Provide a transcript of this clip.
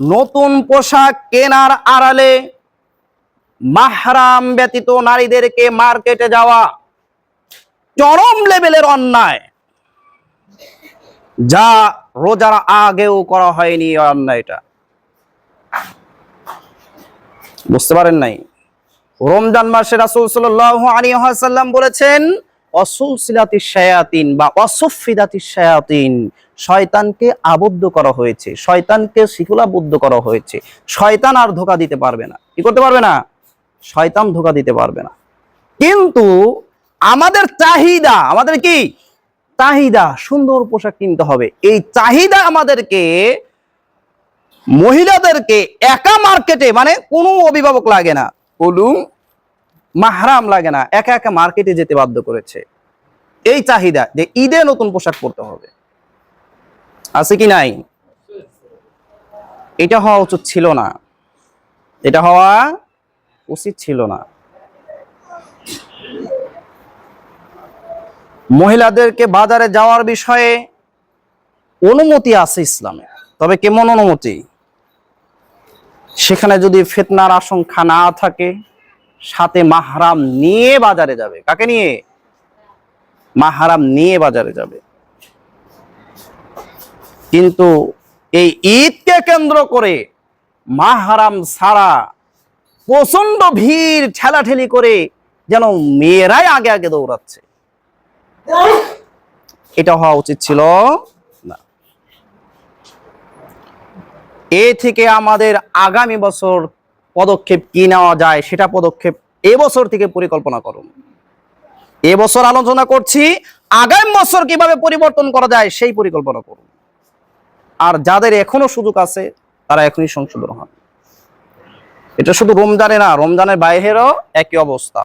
নতুন পোশাক কেনার আড়ালে মাহরাম ব্যতীত নারীদেরকে মার্কেটে যাওয়া চরম লেভেলের অন্যায়, যা রোজার আগেও করা হয়নি অন্যায়টা। বুঝতে পারেন নাই? রমজান মাসে রাসূল আলাইহি বলেছেন, অসুলসিলাতি শায়াতিন বা অসফিদাতি শায়াতিন শয়তানকে আবদ্ধ করা হয়েছে, শয়তানকে শিকুলাবদ্ধ করা হয়েছে। শয়তান আর ধোকা দিতে পারবে না। কি করতে পারবে না? শয়তান ধোকা দিতে পারবে না। কিন্তু আমাদের চাহিদা, আমাদের কি? চাহিদা, সুন্দর পোশাক কিনতে হবে। এই চাহিদা আমাদেরকে, মহিলাদেরকে একা মার্কেটে মানে কোনো অভিভাবক লাগে না, কোনো মাহরাম লাগে না, একা একা মার্কেটে যেতে বাধ্য করেছে। এই চাহিদা যে ঈদে নতুন পোশাক পরতে হবে। আছে কি নাই? এটা হওয়া উচিত ছিল না। এটা হওয়া উচিত ছিল না। মহিলাদেরকে বাজারে যাওয়ার বিষয়ে অনুমতি আছে ইসলামে। তবে কেমন অনুমতি? সেখানে যদি ফিতনার আশঙ্কা না থাকে, সাথে মাহারাম নিয়ে বাজারে যাবে। কাকে নিয়ে? মাহরাম নিয়ে বাজারে যাবে। কিন্তু এই ঈদকে কেন্দ্র করে মাহরাম ছাড়া প্রচণ্ড ভিড় ঠেলাঠেলি করে যেন মেয়েরাই আগে আগে দৌড়াচ্ছে। এটা হওয়া উচিত ছিল না। এ থেকে আমাদের আগামী বছর পদক্ষেপ কি নেওয়া যায় সেটা পদক্ষেপ এবছর থেকে পরিকল্পনা করুন। এবছর আলোচনা করছি, আগামী বছর কীভাবে পরিবর্তন করা যায় সেই পরিকল্পনা করুন। আর যাদের এখনও সুযোগ আছে, তারা এখনই সংশোধন হন। এটা শুধু রমজানে না, রমজানের বাইরেও একই অবস্থা।